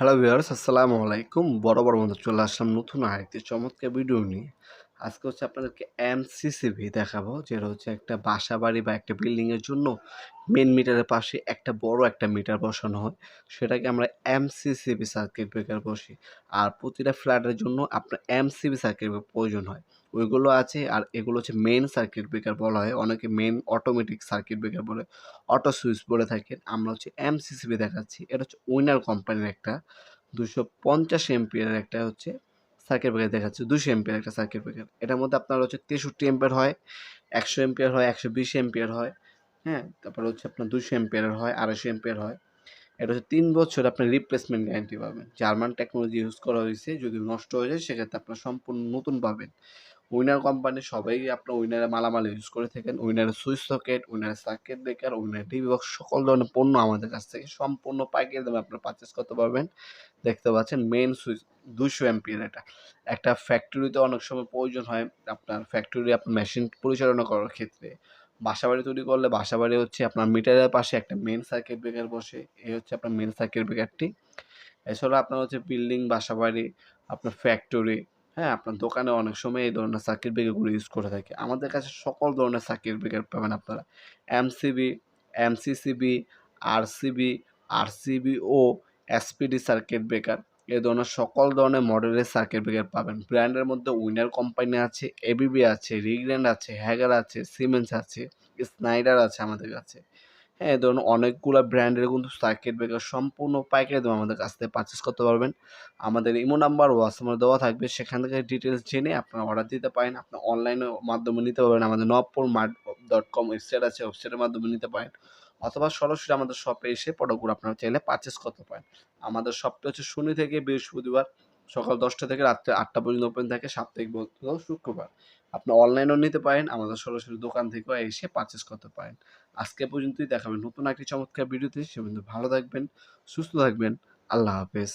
Hello viewers আসসালামু আলাইকুম বড় বড় বন্ধু চলে আসলাম নতুন আরেকটি চমৎকার ভিডিও নিয়ে। আজকে হচ্ছে আপনাদেরকে এমসিসিবি দেখাবো, যেটা হচ্ছে একটা বাসা বাড়ি বা একটা বিল্ডিংয়ের জন্য মেন মিটারের পাশে একটা বড় একটা মিটার বসানো হয়। সেটাকে আমরা এমসিসিবি সার্কিট ব্রেকার বসি। আর প্রতিটা ফ্ল্যাটের জন্য আপনার এমসিবি সার্কিট প্রয়োজন হয়। ওইগুলো আছে আর এগুলো হচ্ছে মেন সার্কিট ব্রেকার বলা হয়। অনেকে মেন অটোমেটিক সার্কিট ব্রেকার বলে অটো সুইচ বলে থাকেন। আমরা হচ্ছে এমসিসিবি দেখাচ্ছি। এটা হচ্ছে উইনার কোম্পানির একটা, দুশো পঞ্চাশ এমপিয়ার একটা হচ্ছে সার্কিট ব্রেকার দেখাচ্ছে, দুশো এমপিয়ার একটা সার্কিট ব্রেকার এটার মধ্যে আপনার হচ্ছে তেষট্টি এম্পিয়ার হয়, একশো এমপিয়ার হয়, একশো বিশ এমপিয়ার হয় হ্যাঁ? তারপর হচ্ছে আপনার দুশো এমপিয়ার হয়, আড়াইশো এমপিয়ার হয়। এটা হচ্ছে তিন বছর আপনি রিপ্লেসমেন্ট গ্যারান্টি পাবেন। জার্মান টেকনোলজি ইউজ করা হয়েছে, যদি নষ্ট হয়ে যায়, সেক্ষেত্রে আপনার সম্পূর্ণ নতুন পাবেন। উইনার কোম্পানি সবাই আপনার উইনারের মালামাল ইউজ করে থাকেন। উইনারের switch socket উইনারের circuit breaker Winner TV box সকল ধরনের পণ্য আমাদের কাছ থেকে সম্পূর্ণ পাইকারি দামে আপনারা পারচেস করতে পারবেন। দেখতে পাচ্ছেন মেন সুইচ দুশো এমপিএর এটা। একটা ফ্যাক্টরিতে অনেক সময় প্রয়োজন হয় আপনার ফ্যাক্টরি আপনার মেশিন পরিচালনা করার ক্ষেত্রে। বাসাবাড়ি তৈরি করলে বাসাবাড়ি হচ্ছে আপনার মিটারের পাশে একটা মেন সার্কিট ব্রেকার বসে, এই হচ্ছে আপনার মেন সার্কিট ব্রেকারটি এছাড়া আপনার হচ্ছে বিল্ডিং বাসাবাড়ি, আপনার ফ্যাক্টরি হ্যাঁ আপনার দোকানে অনেক সময় এই ধরনের সার্কিট ব্রেকারগুলো ইউজ করে থাকে। আমাদের কাছে সকল ধরনের সার্কিট ব্রেকার পাবেন আপনারা। এমসিবি এমসিসিবি আরসিবি আরসিবি ও এসপিডি সার্কিট ব্রেকার এই ধরনের সকল ধরনের মডেলের সার্কিট ব্রেকার পাবেন। ব্র্যান্ডের মধ্যে উইনার কোম্পানি আছে এবিবি আছে রিগ্র্যান্ড আছে হ্যাগার আছে সিমেন্স আছে স্নাইডার আছে আমাদের কাছে। হ্যাঁ এই ধরনের অনেকগুলো ব্র্যান্ডের কিন্তু সার্কিট ব্রেকার সম্পূর্ণ পাইকারি দামে আমাদের কাছ থেকে পারচেস করতে পারবেন। আমাদের ইমো নাম্বার হোয়াটসঅ্যাপে দেওয়া থাকবে, সেখান থেকে ডিটেলস জেনে আপনারা অর্ডার দিতে পারেন। আপনার অনলাইনের মাধ্যমে নিতে পারবেন। আমাদের Nabapur mart dot com website আছে ওয়েবসাইটের মাধ্যমে নিতে পারেন। অথবা সরাসরি আমাদের শপে এসে প্রোডাক্টগুলো আপনারা চাইলে পারচেস করতে পারেন। আমাদের শপটা হচ্ছে শনি থেকে বৃহস্পতিবার, সকাল দশটা থেকে রাত্রে আটটা পর্যন্ত ওপেন থাকে, সাপ্তাহিক বলতে শুক্রবার। আপনি অনলাইনও নিতে পারেন, আমাদের সরাসরি দোকান থেকেও এসে পারচেস করতে পারেন। আজকে পর্যন্তই দেখাবেন নতুন একটি চমৎকার ভিডিওতে, সে পর্যন্ত ভালো থাকবেন, সুস্থ থাকবেন, আল্লাহ হাফেজ।